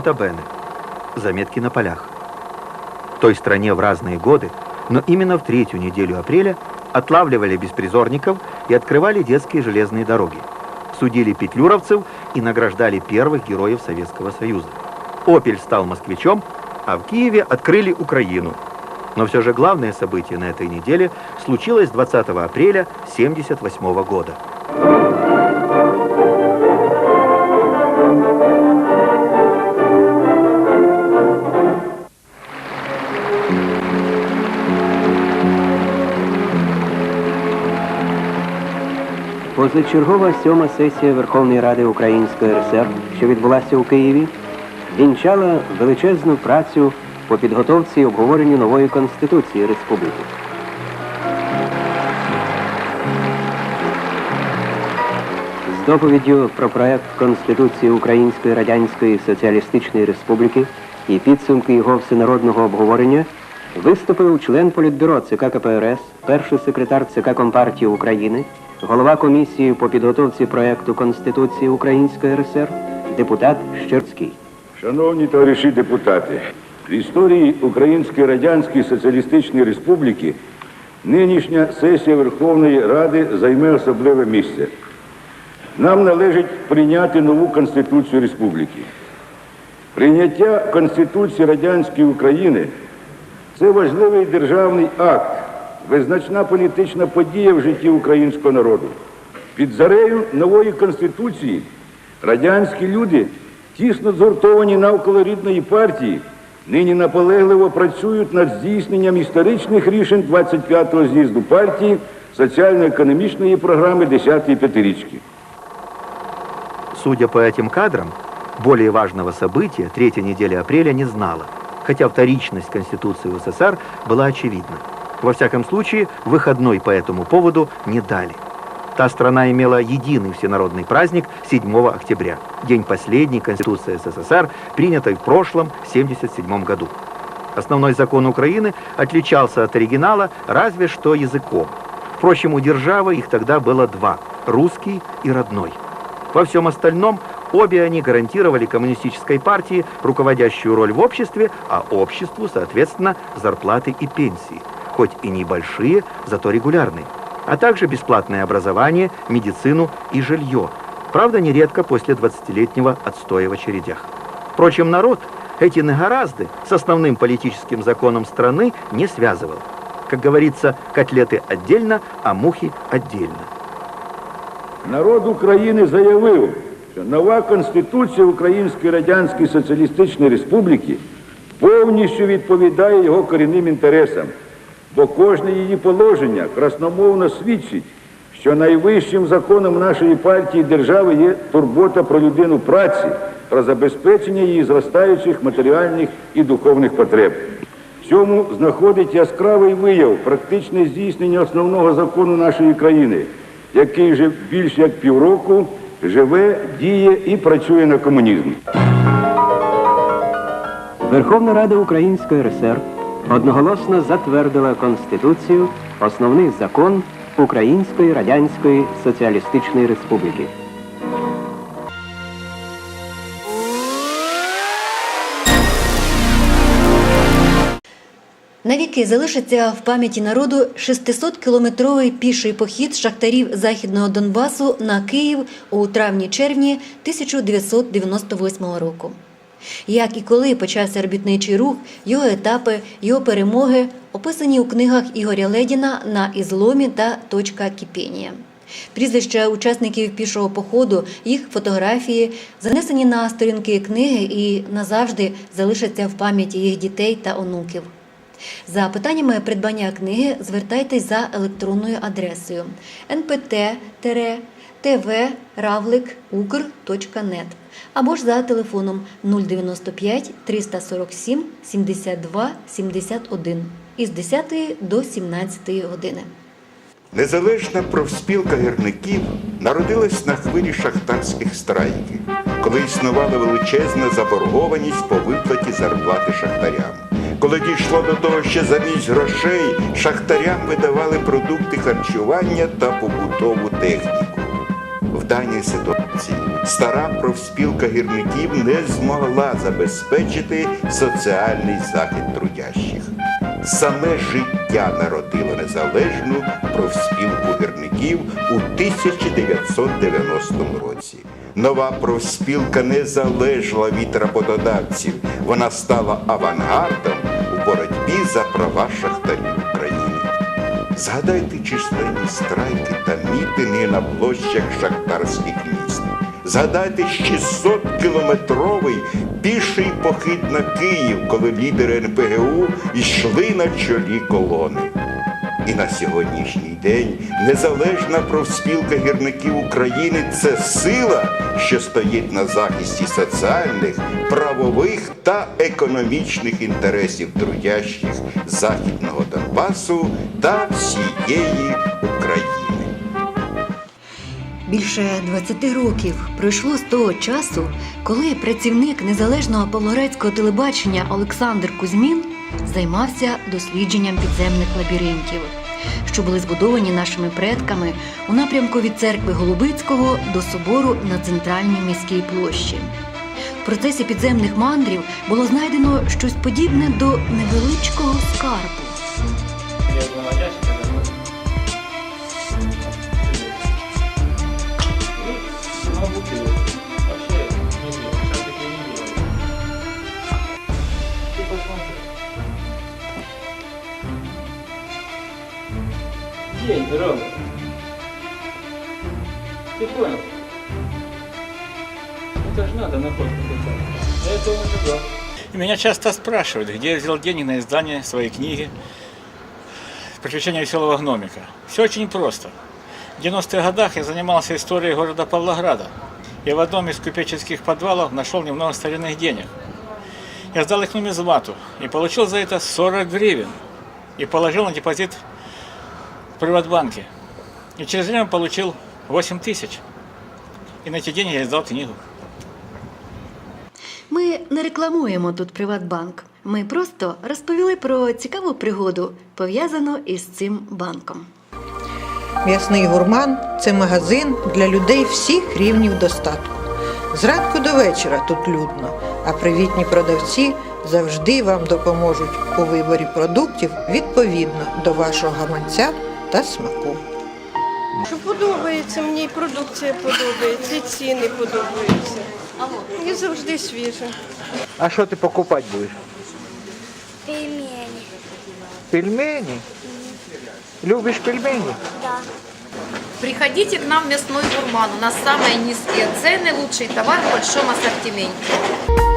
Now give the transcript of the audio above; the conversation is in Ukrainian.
Нота. Заметки на полях. В той стране в разные годы, но именно в третью неделю апреля отлавливали беспризорников и открывали детские железные дороги. Судили петлюровцев и награждали первых героев Советского Союза. «Опель» стал москвичом, а в Киеве открыли Украину. Но все же главное событие на этой неделе случилось 20 апреля 1978 года. Позачергова сьома сесія Верховної Ради Української РСР, що відбулася у Києві, вінчала величезну працю по підготовці і обговоренню нової Конституції Республіки. З доповіддю про проект Конституції Української Радянської Соціалістичної Республіки і підсумки його всенародного обговорення виступив член Політбюро ЦК КПРС, перший секретар ЦК Компартії України, голова комісії по підготовці проекту Конституції Української РСР, депутат Щербський. Шановні товариші депутати, в історії Української Радянської Соціалістичної Республіки нинішня сесія Верховної Ради займе особливе місце. Нам належить прийняти нову Конституцію Республіки. Прийняття Конституції Радянської України це важливий державний акт, визначна політична подія в житті українського народу. Під зарею нової Конституції радянські люди, тісно згуртовані навколо рідної партії, нині наполегливо працюють над здійсненням історичних рішень 25-го з'їзду партії соціально-економічної програми 10-ї п'ятирічки. Судя по этим кадрам, более важного события третья неделя апреля не знала, хотя вторичность Конституции СССР была очевидна. Во всяком случае, выходной по этому поводу не дали. Та страна имела единый всенародный праздник 7 октября, день последней Конституции СССР, принятой в прошлом 1977 году. Основной закон Украины отличался от оригинала разве что языком. Впрочем, у державы их тогда было два – русский и родной. Во всем остальном обе они гарантировали коммунистической партии руководящую роль в обществе, а обществу, соответственно, зарплаты и пенсии, хоть и небольшие, зато регулярные, а также бесплатное образование, медицину и жилье, правда, нередко после 20-летнего отстоя в очередях. Впрочем, народ эти негоразды с основным политическим законом страны не связывал. Как говорится, котлеты отдельно, а мухи отдельно. Народ України заявив, що нова Конституція Української Радянської Соціалістичної Республіки повністю відповідає його корінним інтересам, Бо кожне її положення красномовно свідчить, що найвищим законом нашої партії держави є турбота про людину праці, про забезпечення її зростаючих матеріальних і духовних потреб. В цьому знаходить яскравий вияв практичне здійснення основного закону нашої країни, який вже більш як півроку живе, діє і працює на комунізм. Верховна Рада Української РСР одноголосно затвердила Конституцію, основний закон Української Радянської Соціалістичної Республіки. Навіки залишиться в пам'яті народу 600-кілометровий піший похід шахтарів Західного Донбасу на Київ у травні-червні 1998 року. Як і коли почався робітничий рух, його етапи, його перемоги описані у книгах Ігоря Ледіна на ізломі та точка кипіння. Прізвища учасників пішого походу, їх фотографії занесені на сторінки книги і назавжди залишаться в пам'яті їх дітей та онуків. За питаннями придбання книги звертайтесь за електронною адресою npt-tv-ravlik.ukr.net або ж за телефоном 095 347 72 71 із 10 до 17 години. Незалежна профспілка гірників народилась на хвилі шахтарських страйків, коли існувала величезна заборгованість по виплаті зарплати шахтарям. Коли дійшло до того, що замість грошей шахтарям видавали продукти харчування та побутову техніку. В даній ситуації стара профспілка гірників не змогла забезпечити соціальний захист трудящих. Саме життя народило незалежну профспілку гірників у 1990 році. Нова профспілка не залежала від роботодавців. Вона стала авангардом у боротьбі за права шахтарів. Згадайте численні страйки та мітинги на площах шахтарських міст. Згадайте 600-кілометровий піший похід на Київ, коли лідери НПГУ йшли на чолі колони. І на сьогоднішній день незалежна профспілка гірників України це сила, що стоїть на захисті соціальних, правових та економічних інтересів трудящих Західного Донбасу та всієї України. Більше 20 років пройшло з того часу, коли працівник незалежного павлоградського телебачення Олександр Кузьмін займався дослідженням підземних лабіринтів, що були збудовані нашими предками у напрямку від церкви Голубицького до собору на центральній міській площі. В процесі підземних мандрів було знайдено щось подібне до невеличкого скарбу. День, здорово. Ты понял? Это же надо находку Я этого не ожидал. И Меня часто спрашивают, где я взял денег на издание своей книги «Приключения веселого гномика». Все очень просто. В 90-х годах я занимался историей города Павлограда. И в одном из купеческих подвалов нашел немного старинных денег. Я сдал их нумизмату и получил за это 40 гривен. И положил на депозит Приватбанке. И через время получил 8 тысяч. И на эти деньги я издал книгу. Ми не рекламуємо тут Приватбанк. Ми просто розповіли про цікаву пригоду, пов'язану із цим банком. М'ясний гурман це магазин для людей всіх рівнів достатку. Зранку до вечора тут людно, а привітні продавці завжди вам допоможуть у виборі продуктів відповідно до вашого гаманця та смаку. Що подобається, мені і продукція подобається, і ціни подобаються. І завжди свіже. А що ти покупати будеш? Пельмени. Пельмені? Любиш пельмені? Приходите к нам в мясной гурман. У нас самые низкие цены, лучший товар в большом ассортименте.